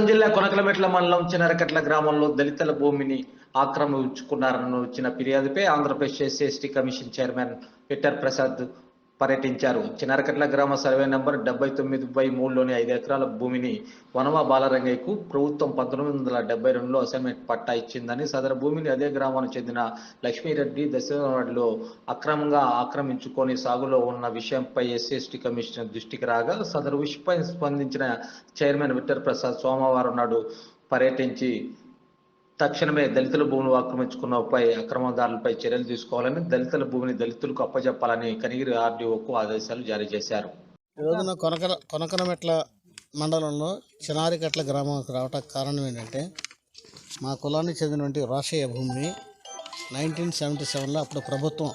ప్రకాశం జిల్లా కొనకలమెట్ల మండలం చినరకట్ల గ్రామంలో దళితుల భూమిని ఆక్రమించుకున్నారని వచ్చిన ఫిర్యాదుపై Andhra Pradesh SC commission chairman Pittar Prasad పర్యటించారు. చినరకట్ల గ్రామ సర్వే నెంబర్ డెబ్బై తొమ్మిది బై మూడులోని ఐదు ఎకరాల భూమిని వనమ బాలరంగయ్యకు ప్రభుత్వం పంతొమ్మిది వందల డెబ్బై రెండులో అసైన్మెంట్ పట్టా ఇచ్చిందని సదరు భూమిని అదే గ్రామానికి చెందిన లక్ష్మీరెడ్డి దశవాడలో అక్రమంగా ఆక్రమించుకొని సాగులో ఉన్న విషయంపై ఎస్సీ కమిషన్ కమిషనర్ దృష్టికి రాగా సదరు విషయంపై స్పందించిన చైర్మన్ విక్టర్ ప్రసాద్ సోమవారం నాడు పర్యటించి తక్షణమే దళితుల భూములు ఆక్రమించుకున్నపై అక్రమదారులపై చర్యలు తీసుకోవాలని దళితుల భూమిని దళితులకు అప్పజెప్పాలని కనిగిరి ఆర్డీఓకు ఆదేశాలు జారీ చేశారు. ఈరోజున కొనకర కొనకనమెట్ల మండలంలో చినారికట్ల గ్రామానికి రావటానికి కారణం ఏంటంటే మా కులానికి చెందినటువంటి రాషయ్య భూమిని నైన్టీన్ సెవెంటీ సెవెన్లో అప్పుడు ప్రభుత్వం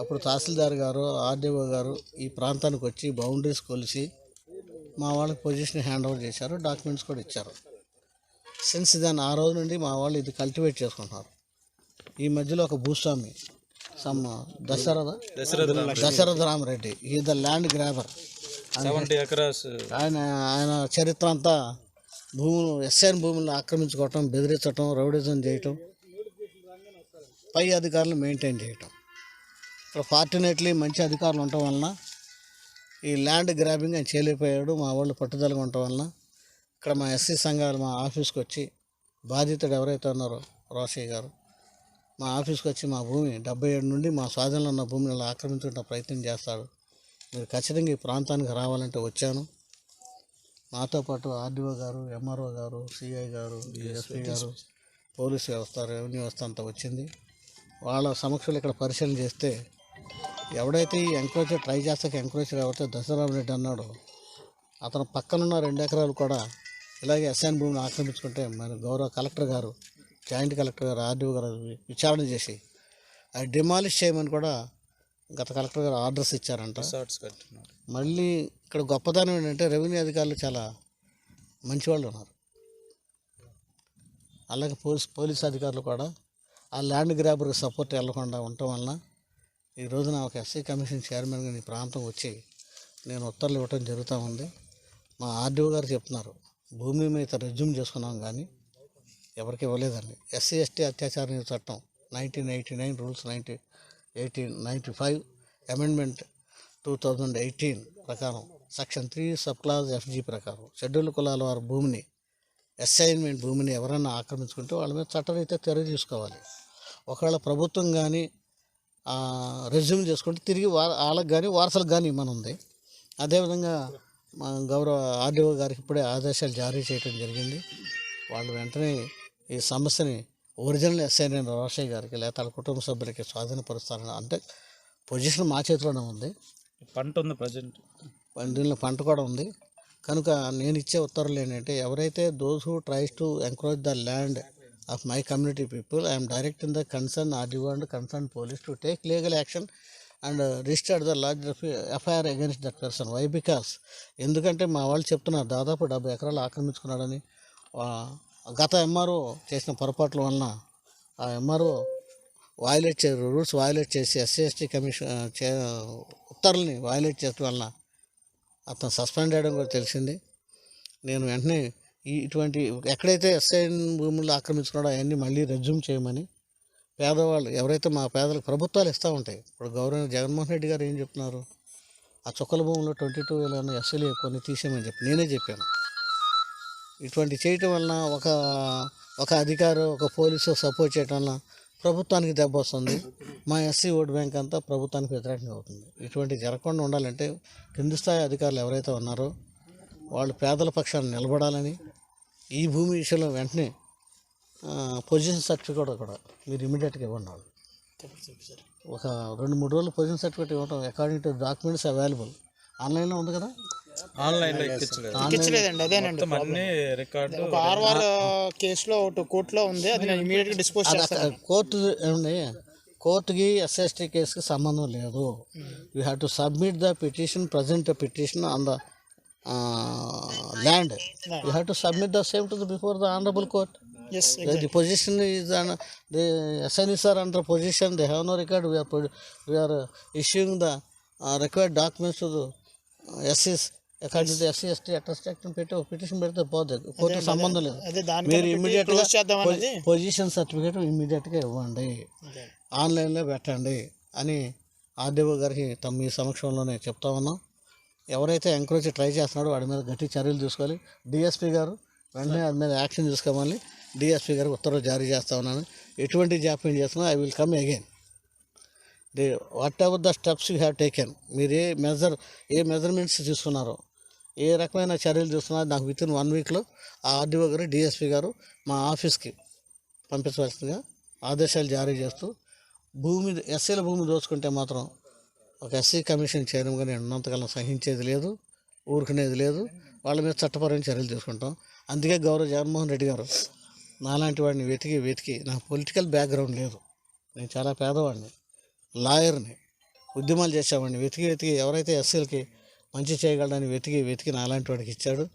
అప్పుడు తహసీల్దార్ గారు ఆర్డీఓ గారు ఈ ప్రాంతానికి వచ్చి బౌండరీస్ కొలిసి మా వాళ్ళకి పొజిషన్ హ్యాండ్ ఓవర్ చేశారు డాక్యుమెంట్స్ కూడా ఇచ్చారు. సిన్స్ దాన్ని ఆ రోజు నుండి మా వాళ్ళు ఇది కల్టివేట్ చేసుకుంటున్నారు. ఈ మధ్యలో ఒక భూస్వామి సమ్ దశరథ దశరథ రామరెడ్డి ఈ ద ల్యాండ్ గ్రాబర్ ఆయన ఆయన చరిత్ర అంతా భూములు ఎస్ఐన్ భూములను ఆక్రమించుకోవటం బెదిరించటం రౌడిజం చేయటం పై అధికారులు మెయింటైన్ చేయటం. ఇప్పుడు ఫార్చునేట్లీ మంచి అధికారులు ఉండటం వలన ఈ ల్యాండ్ గ్రాబింగ్ ఆయన చేయలేకపోయాడు మా వాళ్ళు పట్టుదలగా ఉండటం వలన ఇక్కడ మా ఎస్సీ సంఘాలు మా ఆఫీస్కి వచ్చి బాధితుడు ఎవరైతే ఉన్నారో రోషయ్య గారు మా ఆఫీస్కి వచ్చి మా భూమి డెబ్బై ఏడు నుండి మా స్వాధీనంలో ఉన్న భూమిని ఆక్రమించుకున్న ప్రయత్నం చేస్తాడు. మీరు ఖచ్చితంగా ఈ ప్రాంతానికి రావాలంటే వచ్చాను. నాతో పాటు ఆర్డీఓ గారు ఎంఆర్ఓ గారు సిఐ గారు ఎస్పీ గారు పోలీస్ వ్యవస్థ రెవెన్యూ వ్యవస్థ అంతా వచ్చింది. వాళ్ళ సమక్షంలో ఇక్కడ పరిశీలన చేస్తే ఎవడైతే ఈ ఎంక్రోచర్ ట్రై చేస్తాక ఎంక్రోచర్ ఎవరైతే దశరామ్ రెడ్డి అన్నాడో అతను పక్కనున్న రెండు ఎకరాలు కూడా ఇలాగే ఎస్ఐన్ భూమిని ఆక్రమించుకుంటే మన గౌరవ కలెక్టర్ గారు జాయింట్ కలెక్టర్ గారు ఆర్డీఓ గారు విచారణ చేసి అది డిమాలిష్ చేయమని కూడా గత కలెక్టర్ గారు ఆర్డర్స్ ఇచ్చారంట. మళ్ళీ ఇక్కడ గొప్పదనం ఏంటంటే రెవెన్యూ అధికారులు చాలా మంచి వాళ్ళు ఉన్నారు. అలాగే పోలీస్ పోలీస్ అధికారులు కూడా ఆ ల్యాండ్ గ్రాబర్కి సపోర్ట్ వెళ్ళకుండా ఉండటం వలన ఈ రోజున ఒక ఎస్సీ కమిషన్ చైర్మన్గా ఈ ప్రాంతం వచ్చి నేను ఉత్తర్వులు ఇవ్వటం జరుగుతూ ఉంది. మా ఆర్డీఓ గారు చెప్తున్నారు. భూమి మీద రెజ్యూమ్ చేసుకున్నాం కానీ ఎవరికి ఇవ్వలేదండి. ఎస్సీ ఎస్టీ అత్యాచార నిరోధ చట్టం nineteen eighty nine rules ninety eighteen ninety five amendment two thousand eighteen ప్రకారం section three sub class FG ప్రకారం షెడ్యూల్ కులాల వారి భూమిని అసైన్మెంట్ భూమిని ఎవరైనా ఆక్రమించుకుంటే వాళ్ళ మీద చట్టరీత్యా చర్య తీసుకోవాలి. ఒకవేళ ప్రభుత్వం కానీ రెజ్యూమ్ చేసుకుంటే తిరిగి వా వాళ్ళకి కానీ వారసులకు కానీ ఇమ్మని ఉంది అదేవిధంగా మా గౌరవ ఆర్డీఓ గారికి ఇప్పుడే ఆదేశాలు జారీ చేయడం జరిగింది. వాళ్ళు వెంటనే ఈ సమస్యని ఒరిజినల్ ఎస్ఐ నేను రోషయ్య గారికి లేదా వాళ్ళ కుటుంబ సభ్యులకి స్వాధీనపరుస్తారని అంటే పొజిషన్ మా చేతిలోనే ఉంది. పంట ఉంది ప్రజెంట్. దీనిలో పంట కూడా ఉంది. కనుక నేను ఇచ్చే ఉత్తర్వులు ఏంటంటే ఎవరైతే those who tries to encroach the land of my community people I am direct in the concern RDO and concern police to take legal action and registered the large FIR against that person. Why because ఎందుకంటే మా వాళ్ళు చెప్తున్నారు దాదాపు డెబ్బై ఎకరాలు ఆక్రమించుకున్నాడని. గత MRO చేసిన పొరపాట్ల వలన ఆ ఎంఆర్ఓ వాయిలేట్ చే రూల్స్ వాయిలేట్ చేసి ఎస్సీ ఎస్టీ కమిషన్ చే ఉత్తర్వుల్ని వాయిలేట్ చేయడం వలన అతను సస్పెండ్ చేయడం కూడా తెలిసింది. నేను వెంటనే ఇటువంటి ఎక్కడైతే ఎస్ఐ భూములు ఆక్రమించుకున్నాడో అవన్నీ మళ్ళీ రెజ్యూమ్ చేయమని పేదవాళ్ళు ఎవరైతే మా పేదలకు ప్రభుత్వాలు ఇస్తూ ఉంటాయి ఇప్పుడు గవర్నర్ జగన్మోహన్ రెడ్డి గారు ఏం చెప్తున్నారు? ఆ చుక్కల భూములో ట్వంటీ టూ వేల ఎస్ఎల్ఏ కొన్ని తీసేయమని చెప్పి నేనే చెప్పాను. ఇటువంటి చేయటం వలన ఒక ఒక అధికారి ఒక పోలీసు సపోర్ట్ చేయటం వలన ప్రభుత్వానికి దెబ్బ వస్తుంది. మా ఎస్సీ ఓట్ బ్యాంక్ అంతా ప్రభుత్వానికి వ్యతిరేకంగా అవుతుంది. ఇటువంటి జరగకుండా ఉండాలంటే కింది స్థాయి అధికారులు ఎవరైతే ఉన్నారో వాళ్ళు పేదల పక్షాన్ని నిలబడాలని ఈ భూమి విషయంలో వెంటనే పొజిషన్ సర్టిఫికేట్ కూడా మీరు ఇమీడియట్గా ఇవ్వండి వాళ్ళు. ఒక రెండు మూడు రోజులు పొజిషన్ సర్టిఫికేట్ ఇవ్వడం అకార్డింగ్ టు డాక్యుమెంట్స్ అవైలబుల్ ఆన్లైన్లో ఉంది కదా? అదేనండి రికార్డు ఒక ఆర్ఆర్ కేసులో ఒకటి కోర్టులో ఉంది అది నేను ఇమీడియట్గా డిస్పోజ్ అది చేస్తాను. అక్కడ కోర్టు ఏమండి కోర్టుకి ఎస్ఎస్టీ కేసుకి సంబంధం లేదు. You have to submit the petition present petition on the land you have to submit the same to the before the honourable court as the position is an, the SNEs are under position, they have no record, we are, pro- we are uh, issuing the uh, required documents to the uh, SS, according to SC ST atrocity act పెట్టి petition పెడితే పోతుంది court సంబంధం లేదు. మీరు అనేది position certificate ఇమ్మీడియట్గా ఇవ్వండి. ఆన్లైన్లో పెట్టండి అని ఆర్డీఓ గారికి తమ మీ సమక్షంలోనే చెప్తా ఉన్నాం. ఎవరైతే ఎంక్రోచ్ ట్రై చేస్తున్నాడో వాడి మీద గట్టి చర్యలు తీసుకోవాలి. డిఎస్పీ గారు వెంటనే వాడి మీద యాక్షన్ తీసుకోమని డిఎస్పీ గారికి ఉత్తర్వులు జారీ చేస్తా ఉన్నాను. ఎటువంటి జాప్యం చేస్తున్నా I will come again the whatever the steps you have taken మీరు ఏ మెజర్ ఏ మెజర్మెంట్స్ తీసుకున్నారో ఏ రకమైన చర్యలు తీసుకున్నారో నాకు విత్ ఇన్ వన్ వీక్లో ఆ ఆర్డీఓ గారు డిఎస్పీ గారు మా ఆఫీస్కి పంపించవలసిందిగా ఆదేశాలు జారీ చేస్తూ భూమి ఎస్సీల భూమి దోచుకుంటే మాత్రం ఒక ఎస్సీ కమిషన్ చైర్మన్గా నేను ఉన్నంతకాలం సహించేది లేదు ఊరుకునేది లేదు. వాళ్ళ మీద చట్టపరమైన చర్యలు తీసుకుంటాం. అందుకే గౌరవ జగన్మోహన్ రెడ్డి గారు నాలాంటి వాడిని వెతికి వెతికి నాకు పొలిటికల్ బ్యాక్గ్రౌండ్ లేదు. నేను చాలా పేదవాడిని లాయర్ని ఉద్యమాలు చేసేవాడిని. వెతికి వెతికి ఎవరైతే ఎస్సీలకి మంచి చేయగలడని వెతికి వెతికి నాలాంటి వాడికి ఇచ్చాడు.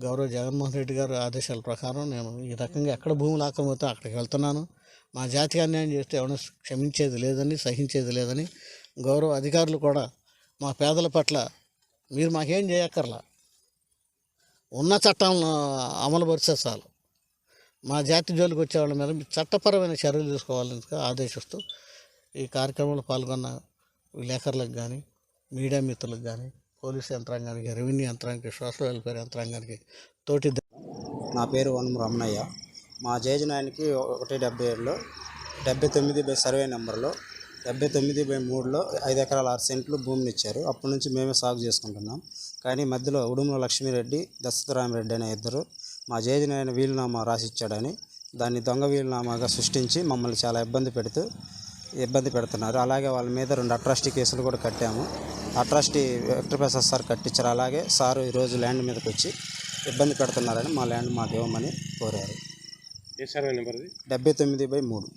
గౌరవ జగన్మోహన్ రెడ్డి గారు ఆదేశాల ప్రకారం నేను ఈ రకంగా ఎక్కడ భూములు ఆక్రమితే అక్కడికి వెళ్తున్నాను. మా జాతికి అన్యాయం చేస్తే ఎవరైనా క్షమించేది లేదని సహించేది లేదని గౌరవ అధికారులు కూడా మా పేదల పట్ల మీరు మాకేం చేయక్కర్లా. ఉన్న చట్టాలను అమలుపరిచే చాలు. మా జాతి జోలికి వచ్చే వాళ్ళ మీద చట్టపరమైన చర్యలు తీసుకోవాలని ఆదేశిస్తూ ఈ కార్యక్రమంలో పాల్గొన్న విలేకరులకు కానీ మీడియా మిత్రులకు కానీ పోలీస్ యంత్రాంగానికి రెవెన్యూ యంత్రాంగానికి సోషల్ వెల్ఫేర్ యంత్రాంగానికి తోటి నా పేరు వనం రమణయ్య. మా జేజనాయనికి ఒకటి డెబ్బై ఏడులో డెబ్బై తొమ్మిది బై సర్వే నెంబర్లో డెబ్బై తొమ్మిది బై మూడులో ఐదు ఎకరాల ఆరు సెంట్లు భూమిని ఇచ్చారు. అప్పటి నుంచి మేమే సాగు చేసుకుంటున్నాం. కానీ మధ్యలో ఉడుముల లక్ష్మీరెడ్డి దశరథరామరెడ్డి అనే ఇద్దరు మా జేజనాయన వీలునామా రాసిచ్చాడని దాన్ని దొంగ వీలునామాగా సృష్టించి మమ్మల్ని చాలా ఇబ్బంది పెడుతూ ఇబ్బంది పెడుతున్నారు. అలాగే వాళ్ళ మీద రెండు అట్రాసిటీ కేసులు కూడా కట్టాము. అట్రాసిటీ వెక్టర్ ప్రసాద్ సార్ కట్టించారు. అలాగే సారు ఈరోజు ల్యాండ్ మీదకి వచ్చి ఇబ్బంది పెడుతున్నారని మా ల్యాండ్ మాకు ఇవ్వమని కోరారు. డెబ్బై తొమ్మిది బై మూడు.